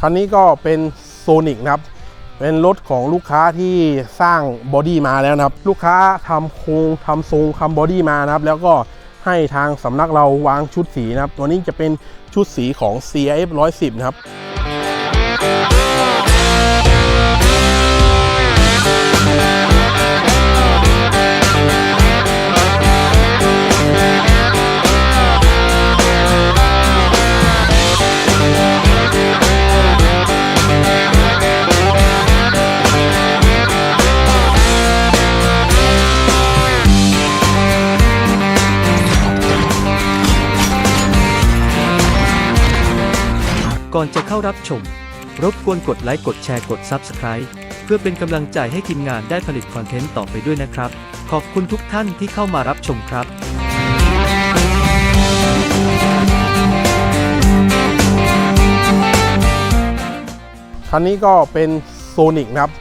คันนี้ก็เป็นโซนิกนะครับ เป็นรถของลูกค้าที่สร้างบอดี้มาแล้วนะครับ ลูกค้าทำโครงทำทรงทำบอดี้มานะครับ แล้วก็ให้ทางสำนักเราวางชุดสีนะครับ ตัวนี้จะเป็นชุดสีของ CIF 110 นะครับ ก่อนจะเข้ารับชม รบกวนกดไลค์กดแชร์กด Subscribe เพื่อเป็นกำลังใจให้ทีมงานได้ผลิตคอนเทนต์ต่อไปด้วยนะครับ ขอบคุณทุกท่านที่เข้ามารับชมครับ คันนี้ก็เป็นโซนิกนะครับ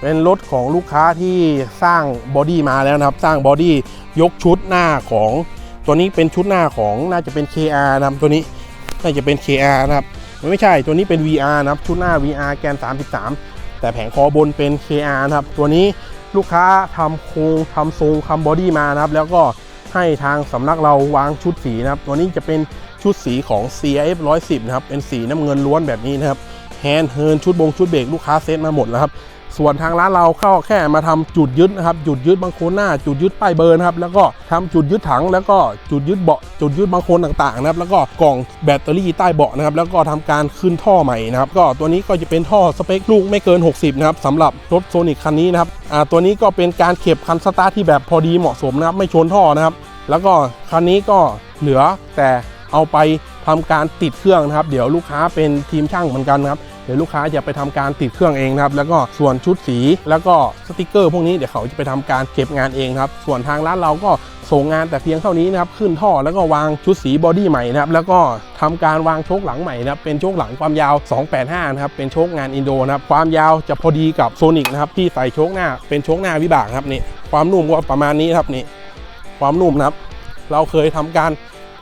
เป็นรถของลูกค้าที่สร้างบอดี้มาแล้วนะครับ สร้างบอดี้ยกชุดหน้าของตัวนี้เป็นชุดหน้าของน่าจะเป็น KR นะครับตัวนี้ น่าจะเป็น KR นะครับ ไม่ใช่ตัวนี้เป็น VR นะครับชุดหน้า VR แกน 33 แต่แผงคอบนเป็น KR นะครับตัวนี้ลูกค้าทำโครงทำทรงทำบอดี้มานะครับ แล้วก็ให้ทางสำนักเราวางชุดสีนะครับ ตัวนี้จะเป็นชุดสีของ CIF 110 นะครับ เป็นสีน้ำเงินล้วนแบบนี้นะครับแฮนด์เฮิร์นชุดบงชุดเบรกลูกค้าเซ็ตมาหมดแล้วครับ ส่วนทางร้านเราเข้าแค่มาทำจุดยึดนะครับจุดยึดบางโคนหน้า จุดยึดป้ายเบอร์นะครับแล้วก็ทำจุดยึดถัง แล้วก็จุดยึดเบาะจุดยึดบางโคนต่างๆนะครับแล้วก็กล่องแบตเตอรี่ใต้เบาะนะครับแล้วก็ทำการขึ้นท่อใหม่นะครับก็ตัวนี้ก็จะเป็นท่อสเปคลูกไม่เกิน 60นะครับสำหรับรถโซนิกคันนี้นะครับอ่าตัวนี้ก็เป็นการเข็บคันสตาร์ทที่แบบพอดีเหมาะสมนะครับไม่ชนท่อนะครับแล้วก็คันนี้ก็เหลือแต่เอาไปทำการติดเครื่องนะครับ เดี๋ยวลูกค้าเป็นทีมช่างเหมือนกันนะครับ ดี๋ยวลูกค้าจะไปทำการติดเครื่องเองนะครับแล้วก็ส่วนชุดสีแล้วก็สติกเกอร์พวกนี้เดี๋ยวเขาจะไปทำการเก็บงานเองครับส่วนทางร้านเราก็ส่งงานแต่เพียงเท่านี้นะครับขึ้นท่อแล้วก็วางชุดสีบอดี้ใหม่นะครับแล้วก็ทำการวางโชคหลังใหม่นะครับเป็นโชคหลังความยาว 285 นะครับเป็นโชคงานอินโดนะครับความยาวจะพอดีกับโซนิกนะครับที่ใส่โชคหน้าเป็นโชคหน้าวิบากครับนี่ความนุ่มก็ประมาณนี้ครับนี่ความนุ่มนะครับ เราเคยทำการ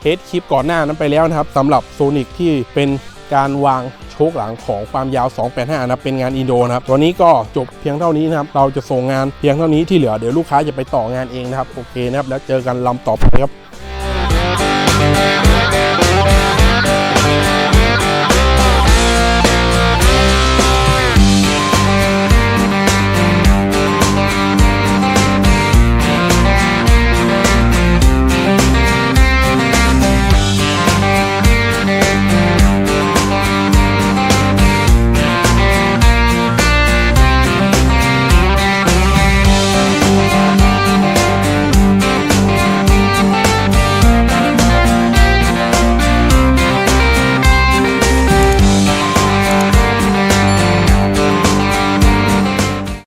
เทสคลิปก่อนหน้านั้นไปแล้วนะครับสำหรับโซนิกที่เป็น การวางโชคหลังของความยาว 285 นะครับเป็นงานอินโดนะครับตัวนี้ก็จบเพียงเท่านี้นะครับเราจะส่งงานเพียงเท่านี้ที่เหลือเดี๋ยวลูกค้าจะไปต่องานเองนะครับโอเคนะครับแล้วเจอกันลำต่อไปครับ